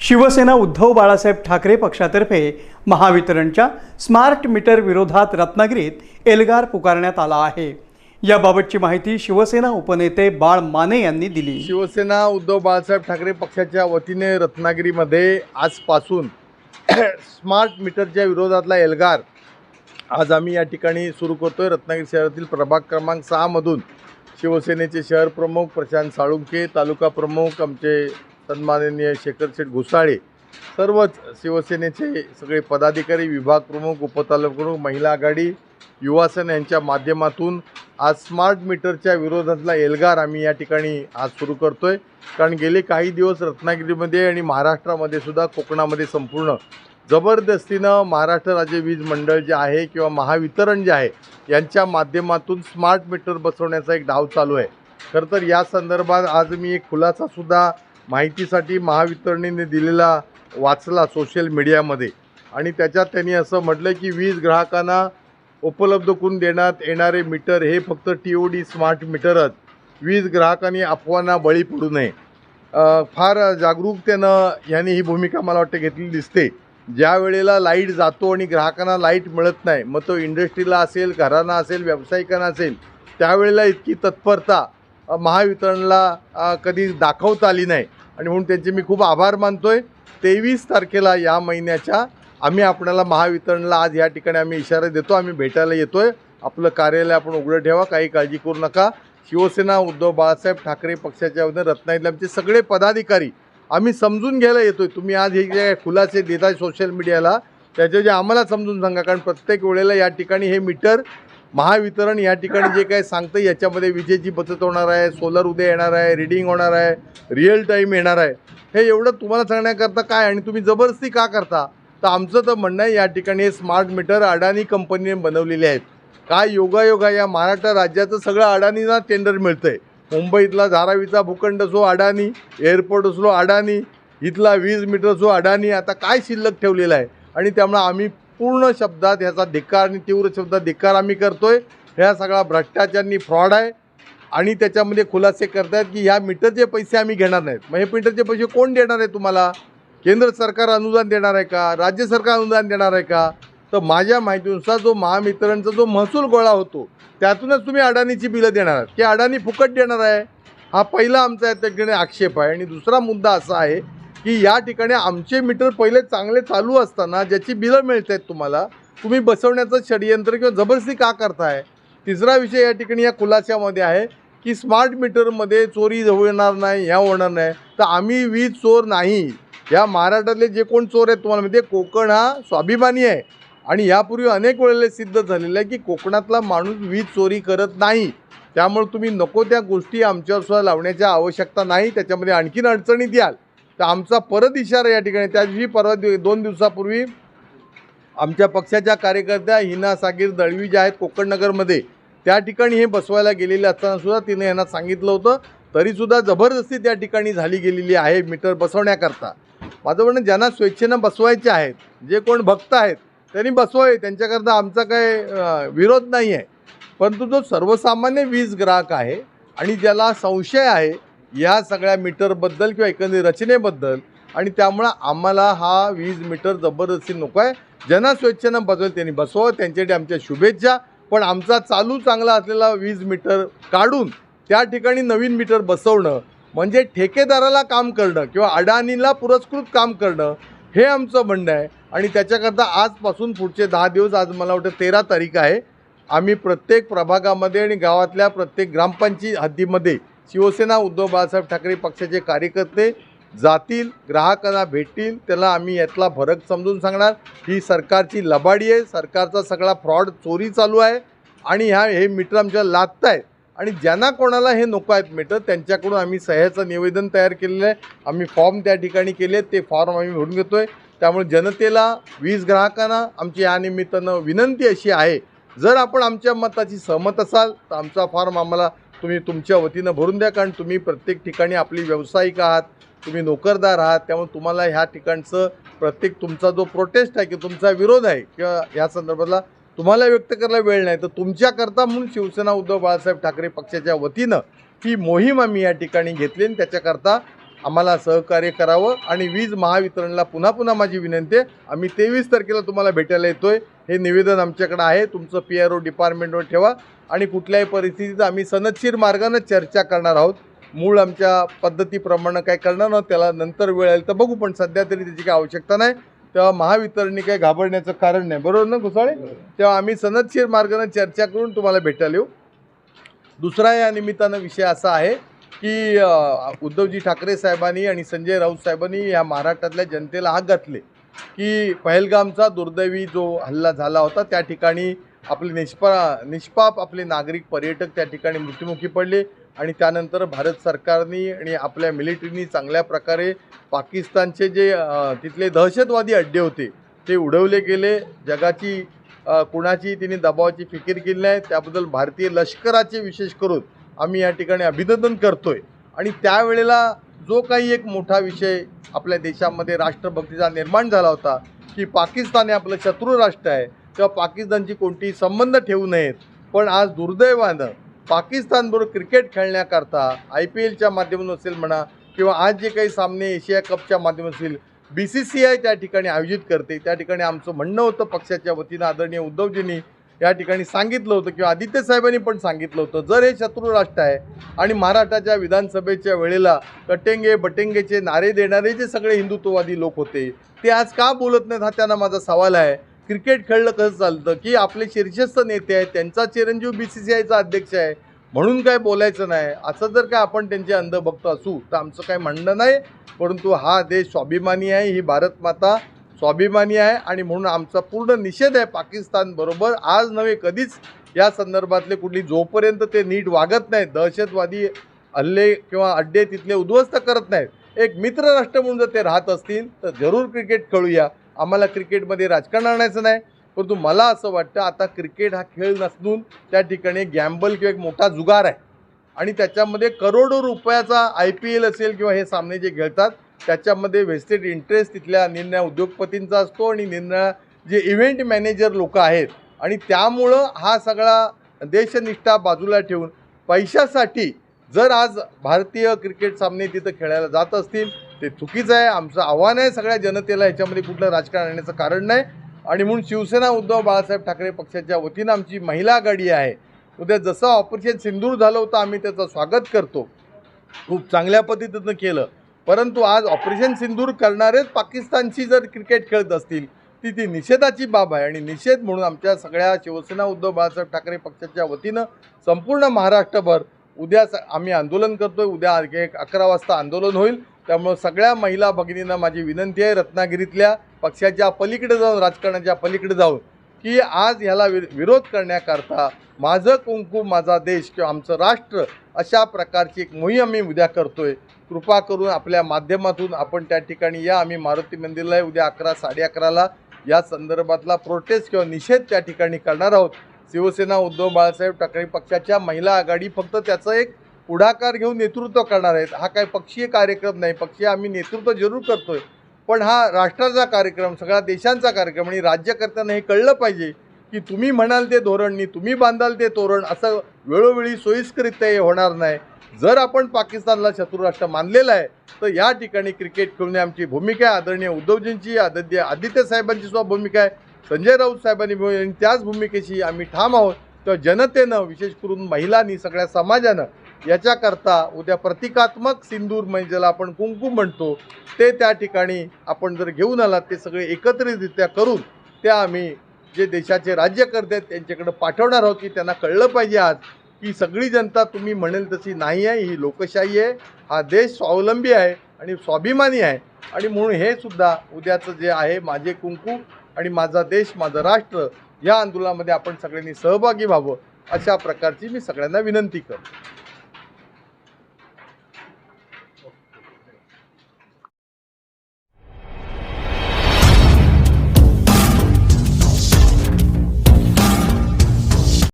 शिवसेना उद्धव बाळासाहेब ठाकरे पक्षातर्फे महावितरणच्या smart meter विरोधात रत्नागिरीत एल्गार पुकारण्यात आला आहे. याबाबतची माहिती शिवसेना उपनेते बाळ माने यांनी दिली. शिवसेना उद्धव बाळासाहेब ठाकरे पक्षाच्या वतीने रत्नागिरीमध्ये आजपासून स्मार्ट मीटरच्या विरोधातला एल्गार आज आम्ही या ठिकाणी सुरू करतोय. रत्नागिरी शहरातील प्रभाग क्रमांक सहामधून शिवसेनेचे शहर प्रमुख प्रशांत साळुंके तालुका प्रमुख आमचे सन्माननीय शेखर शेठ घुसाळे सर्वच शिवसेनेचे सगळे पदाधिकारी विभाग प्रमुख उपतालुक प्रमुख महिला आघाडी युवासन यांच्या माध्यमातून आज स्मार्ट मीटरच्या विरोधातला एल्गार आम्ही या ठिकाणी आज सुरू करतो आहे कारण गेले काही दिवस रत्नागिरीमध्ये आणि महाराष्ट्रामध्ये सुद्धा कोकणामध्ये संपूर्ण जबरदस्तीनं महाराष्ट्र राज्य वीज मंडळ जे आहे किंवा महावितरण जे आहे यांच्या माध्यमातून स्मार्ट मीटर बसवण्याचा एक डाव चालू आहे. खरं तर या संदर्भात आज मी एक खुलासासुद्धा माहितीसाठी महावितरणीने दिलेला वाचला सोशल मीडियामध्ये आणि त्याच्यात त्यांनी असं म्हटलं की वीज ग्राहकांना उपलब्ध करून देण्यात येणारे मीटर हे फक्त टी ओ डी स्मार्ट मीटरच वीज ग्राहकांनी अफवांना बळी पडू नये. फार जागरूकतेनं यांनी ही भूमिका मला वाटते घेतलेली दिसते. ज्या वेळेला लाइट जातो आणि ग्राहकांना लाइट मिळत नाही मग तो इंडस्ट्रीला असेल घरांना असेल व्यावसायिकांना असेल त्यावेळेला इतकी तत्परता महावितरणला कधी दाखवता आली नाही. आणि म्हणून त्यांचे मी खूप आभार मानतोय. तेवीस तारखेला या महिन्याच्या आम्ही आपल्याला महावितरणला आज या ठिकाणी आम्ही इशारा देतो आम्ही भेटायला येतोय. आपलं कार्यालय आपण उघडं ठेवा काही काळजी करू नका. शिवसेना उद्धव बाळासाहेब ठाकरे पक्षाच्या वतीने रत्नागिरीतले आमचे सगळे पदाधिकारी आम्ही समजून घ्यायला येतोय. तुम्ही आज हे जे खुलासे देताय सोशल मीडियाला त्याच्या जे आम्हाला समजून सांगा कारण प्रत्येक वेळेला या ठिकाणी हे मीटर महावितरण या ठिकाणी जे काही सांगतं याच्यामध्ये विजेची बचत होणार आहे सोलर उद्या येणार आहे रिडिंग होणार आहे रिअल टाईम येणार आहे. हे एवढं तुम्हाला सांगण्याकरता काय? आणि तुम्ही जबरदस्ती का करता? तर आमचं तर म्हणणं आहे या ठिकाणी हे स्मार्ट मीटर अडाणी कंपनीने बनवलेले आहेत. काय योगायोगा या महाराष्ट्र राज्याचं सगळं अडाणींना टेंडर मिळतं आहे मुंबईतला धारावीचा भूखंड असो अडाणी एअरपोर्ट असलो अडाणी इथला वीज मीटर असो अडाणी आता काय शिल्लक ठेवलेला आहे? आणि त्यामुळे आम्ही पूर्ण शब्दात ह्याचा धिक्कार आणि तीव्र शब्दात धिक्कार आम्ही करतोय. ह्या सगळा भ्रष्टाचारनी फ्रॉड आहे. आणि त्याच्यामध्ये खुलासे करतायत की ह्या मीटरचे पैसे आम्ही घेणार नाहीत. मग हे मीटरचे पैसे कोण देणार आहे तुम्हाला? केंद्र सरकार अनुदान देणार आहे का? राज्य सरकार अनुदान देणार आहे का? तर माझ्या माहितीनुसार जो महावितरणचा जो महसूल गोळा होतो त्यातूनच तुम्ही अडाणीची बिलं देणार आहात. की अडाणी फुकट देणार आहे? हा पहिला आमचा या आक्षेप आहे. आणि दुसरा मुद्दा असा आहे की या ठिकाणी आमचे मीटर पहिले चांगले चालू असताना ज्याची बिलं मिळत आहेत तुम्हाला तुम्ही बसवण्याचं षडयंत्र किंवा जबरदस्ती का करताय? तिसरा विषय या ठिकाणी या खुलाशामध्ये आहे की स्मार्ट मीटरमध्ये चोरी होणार नाही ह्या होणार नाही. तर आम्ही वीज चोर नाही. या महाराष्ट्रातले जे कोण चोर आहेत तुम्हाला माहिती आहे कोकण हा स्वाभिमानी आहे. आणि यापूर्वी अनेक वेळेला सिद्ध झालेलं आहे की कोकणातला माणूस वीज चोरी करत नाही. त्यामुळे तुम्ही नको त्या गोष्टी आमच्यावर सुद्धा लावण्याची आवश्यकता नाही. त्याच्यामध्ये आणखीन अडचणीत याल. तर आमचा परत इशारा या ठिकाणी त्या दिवशी परवा दिव दोन दिवसापूर्वी आमच्या पक्षाच्या कार्यकर्त्या हिना सागीर दळवी ज्या आहेत कोकणनगरमध्ये त्या ठिकाणी हे बसवायला गेलेले असतानासुद्धा तिने यांना सांगितलं होतं. तरीसुद्धा जबरदस्ती त्या ठिकाणी झाली गेलेली आहे मीटर बसवण्याकरता. माझं म्हणणं ज्यांना स्वेच्छेनं बसवायचे आहेत जे कोण भक्त आहेत त्यांनी बसवावे. त्यांच्याकरता आमचा काय विरोध नाही आहे परंतु जो सर्वसामान्य वीज ग्राहक आहे आणि ज्याला संशय आहे या सगळ्या मीटरबद्दल किंवा एकंदरीत रचनेबद्दल. आणि त्यामुळं आम्हाला हा वीज मीटर जबरदस्ती नको आहे ज्यांना स्वेच्छेनं बसवेल त्यांनी बसवावं त्यांच्यासाठी आमच्या शुभेच्छा. पण आमचा चालू चांगला असलेला वीज मीटर काढून त्या ठिकाणी नवीन मीटर बसवणं म्हणजे ठेकेदाराला काम करणं किंवा अडाणीला पुरस्कृत काम करणं हे आमचं म्हणणं आहे. आणि त्याच्याकरता आजपासून पुढचे दहा दिवस आज मला वाटतं तेरा तारीख आहे. आम्ही प्रत्येक प्रभागामध्ये आणि गावातल्या प्रत्येक ग्रामपंचायत हद्दीमध्ये शिवसेना उद्धव बाळासाहेब ठाकरे पक्षाचे कार्यकर्ते जातील ग्राहकांना भेटतील त्याला आम्ही यातला फरक समजून सांगणार. ही सरकारची लबाडी आहे सरकारचा सगळा फ्रॉड चोरी चालू आहे आणि ह्या हे मीटर आमच्या लागत आहेत आणि ज्यांना कोणाला हे नको आहेत मीटर त्यांच्याकडून आम्ही सह्याचं निवेदन तयार केलेलं आहे. आम्ही फॉर्म त्या ठिकाणी केले आहेत ते फॉर्म आम्ही भरून घेतो आहे त्यामुळे जनतेला वीज ग्राहकांना आमची या निमित्तानं विनंती अशी आहे. जर आपण आमच्या मताची सहमत असाल तर आमचा फॉर्म आम्हाला तुम्ही तुमच्या वतीनं भरून द्या कारण तुम्ही प्रत्येक ठिकाणी आपली व्यावसायिक आहात तुम्ही नोकरदार आहात त्यामुळे तुम्हाला ह्या ठिकाणचं प्रत्येक तुमचा जो प्रोटेस्ट आहे किंवा तुमचा विरोध आहे किंवा ह्या संदर्भातला तुम्हाला व्यक्त करायला वेळ नाही. तर तुमच्याकरता म्हणून शिवसेना उद्धव बाळासाहेब ठाकरे पक्षाच्या वतीनं ही मोहीम आम्ही या ठिकाणी घेतली आणि त्याच्याकरता आम्हाला सहकार्य करावं आणि वीज महावितरणला पुन्हा पुन्हा माझी विनंती आहे. आम्ही तेवीस तारखेला तुम्हाला भेटायला येतोय. हे निवेदन आमच्याकडे आहे. तुमचं पी आर ओ डिपार्टमेंटवर ठेवा. आणि कुठल्याही परिस्थितीत आम्ही सनदशीर मार्गानं चर्चा करणार आहोत. मूळ आमच्या पद्धतीप्रमाणे काय करणार ना त्याला नंतर वेळ आली तर बघू. पण सध्या तरी त्याची काही आवश्यकता नाही. तेव्हा महावितरणने काही घाबरण्याचं कारण नाही. बरोबर ना घुसाळे? तेव्हा आम्ही सनदशीर मार्गानं चर्चा करून तुम्हाला भेटायला येऊ. दुसरा या निमित्तानं विषय असा आहे की उद्धवजी ठाकरे साहेबांनी आणि संजय राऊत साहेबांनी या महाराष्ट्रातल्या जनतेला हाक घातले की पहलगामचा दुर्दैवी जो हल्ला झाला होता त्या ठिकाणी आपले निष्पा निष्पाप आपले नागरिक पर्यटक त्या ठिकाणी मृत्युमुखी पडले आणि त्यानंतर भारत सरकारनी आणि आपल्या मिलिटरीनी चांगल्या प्रकारे पाकिस्तानचे जे तिथले दहशतवादी अड्डे होते ते उडवले गेले. जगाची कुणाची तिने दबावाची फिकीर केली नाही. त्याबद्दल भारतीय लष्कराचे विशेष करून आम्ही या ठिकाणी अभिनंदन करतोय. आणि त्यावेळेला जो काही एक मोठा विषय आपल्या देशामध्ये राष्ट्रभक्तीचा निर्माण झाला होता की पाकिस्तान हे आपलं शत्रू राष्ट्र आहे किंवा पाकिस्तानची कोणतीही संबंध ठेवू नयेत. पण आज दुर्दैवानं पाकिस्तानबरोबर क्रिकेट खेळण्याकरता आय पी एलच्या माध्यमातून असेल म्हणा किंवा आज जे काही सामने एशिया कपच्या माध्यमातून असेल बी सी सी आय त्या ठिकाणी आयोजित करते. त्या ठिकाणी आमचं म्हणणं होतं पक्षाच्या वतीनं आदरणीय उद्धवजींनी या ठिकाणी सांगितलं होतं किंवा आदित्य साहेबांनी पण सांगितलं होतं जर हे शत्रू राष्ट्र आहे आणि महाराष्ट्राच्या विधानसभेच्या वेळेला कटेंगे बटेंगेचे नारे देणारे जे सगळे हिंदुत्ववादी लोक होते ते आज का बोलत नाहीत हा त्यांना माझा सवाल आहे. क्रिकेट खेळलं कसं चालतं की आपले शीर्षस्थ नेते आहेत त्यांचा चिरंजीव बी सी सी आयचा अध्यक्ष आहे म्हणून काय बोलायचं नाही? असं जर का आपण त्यांचे अंधभक्त असू तर आमचं काय म्हणणं नाही परंतु हा देश स्वाभिमानी आहे ही भारत माता स्वाभिमानी आहे आणि म्हणून आमचा पूर्ण निषेध आहे पाकिस्तानबरोबर आज नव्हे कधीच या संदर्भातले कुठली जोपर्यंत ते नीट वागत नाहीत दहशतवादी हल्ले किंवा अड्डे तिथले उद्ध्वस्त करत नाहीत एक मित्र राष्ट्र म्हणून जर ते राहत असतील तर जरूर क्रिकेट खेळूया. आम्हाला क्रिकेटमध्ये राजकारण आणायचं नाही. परंतु मला असं वाटतं आता क्रिकेट हा खेळ नसून त्या ठिकाणी गॅम्बल किंवा एक मोठा जुगार आहे. आणि त्याच्यामध्ये करोडो रुपयाचा आय पी एल असेल किंवा हे सामने जे खेळतात त्याच्यामध्ये वेस्टेड इंटरेस्ट तिथल्या निर्णया उद्योगपतींचा असतो आणि निर्णया जे इव्हेंट मॅनेजर लोक आहेत. आणि त्यामुळं हा सगळा देशनिष्ठा बाजूला ठेवून पैशासाठी जर आज भारतीय क्रिकेट सामने तिथं खेळायला जात असतील ते चुकीचं आहे. आमचं आव्हान आहे सगळ्या जनतेला ह्याच्यामध्ये कुठलं राजकारण आणण्याचं कारण नाही. आणि म्हणून शिवसेना उद्धव बाळासाहेब ठाकरे पक्षाच्या वतीनं आमची महिला आघाडी आहे. उद्या जसं ऑपरेशन सिंदूर झालं होतं आम्ही त्याचं स्वागत करतो. खूप चांगल्या पद्धतीनं केलं. परंतु आज ऑपरेशन सिंदूर करणारेच पाकिस्तानशी जर क्रिकेट खेळत असतील ती ती निषेधाची बाब आहे. आणि निषेध म्हणून आमच्या सगळ्या शिवसेना उद्धव बाळासाहेब ठाकरे पक्षाच्या वतीनं संपूर्ण महाराष्ट्रभर उद्या स- आम्ही आंदोलन करतोय. उद्या एक अकरा वाजता आंदोलन होईल. त्यामुळं सगळ्या महिला भगिनींना माझी विनंती आहे रत्नागिरीतल्या पक्षाच्या पलीकडे जाऊन राजकारणाच्या पलीकडे जाऊन की आज ह्याला वि विरोध करण्याकरता माझं कुंकू माझा देश किंवा आमचं राष्ट्र अशा प्रकारची एक मोहीम आम्ही उद्या करतोय. कृपा करून आपल्या माध्यमातून आपण त्या ठिकाणी या. आम्ही मारुती मंदिरला आहे उद्या अकरा साडे अकराला या संदर्भातला प्रोटेस्ट किंवा निषेध त्या ठिकाणी करणार आहोत. शिवसेना उद्धव बाळासाहेब ठाकरे पक्षाच्या महिला आघाडी फक्त त्याचं एक पुढाकार घेऊन नेतृत्व करणार आहेत. हा काही पक्षीय कार्यक्रम नाही पक्षीय आम्ही नेतृत्व जरूर करतोय. पण हा राष्ट्राचा कार्यक्रम सगळ्या देशांचा कार्यक्रम आणि राज्यकर्त्यांना हे कळलं पाहिजे. की तुम्ही म्हणाल ते धोरणनी तुम्ही बांधाल ते तोरण असं वेळोवेळी सोयीस्करित्या हे होणार नाही. जर आपण पाकिस्तानला शत्रुराष्ट्र मानलेलं आहे तर या ठिकाणी क्रिकेट खेळणे आमची भूमिका आहे. आदरणीय उद्धवजींची आदित्य आदित्य साहेबांची सुद्धा भूमिका आहे. संजय राऊत साहेबांनी आणि त्याच भूमिकेशी आम्ही ठाम आहोत. तर जनतेनं विशेष करून महिलांनी सगळ्या समाजानं याच्याकरता उद्या प्रतिकात्मक सिंदूर म्हणजे ज्याला आपण कुंकू म्हणतो ते त्या ठिकाणी आपण जर घेऊन आलात ते सगळे एकत्रितरित्या करून त्या आम्ही जे देशाचे राज्यकर्ते आहेत त्यांच्याकडे पाठवणार आहोत की त्यांना कळलं पाहिजे आज की सगळी जनता तुम्ही म्हणेल तशी नाही आहे ही लोकशाही आहे हा देश स्वावलंबी आहे आणि स्वाभिमानी आहे. आणि म्हणून हे सुद्धा उद्याचं जे आहे माझे कुंकू आणि माझा देश माझं राष्ट्र या आंदोलनामध्ये आपण सगळ्यांनी सहभागी व्हावं अशा प्रकारची मी सगळ्यांना विनंती करतो.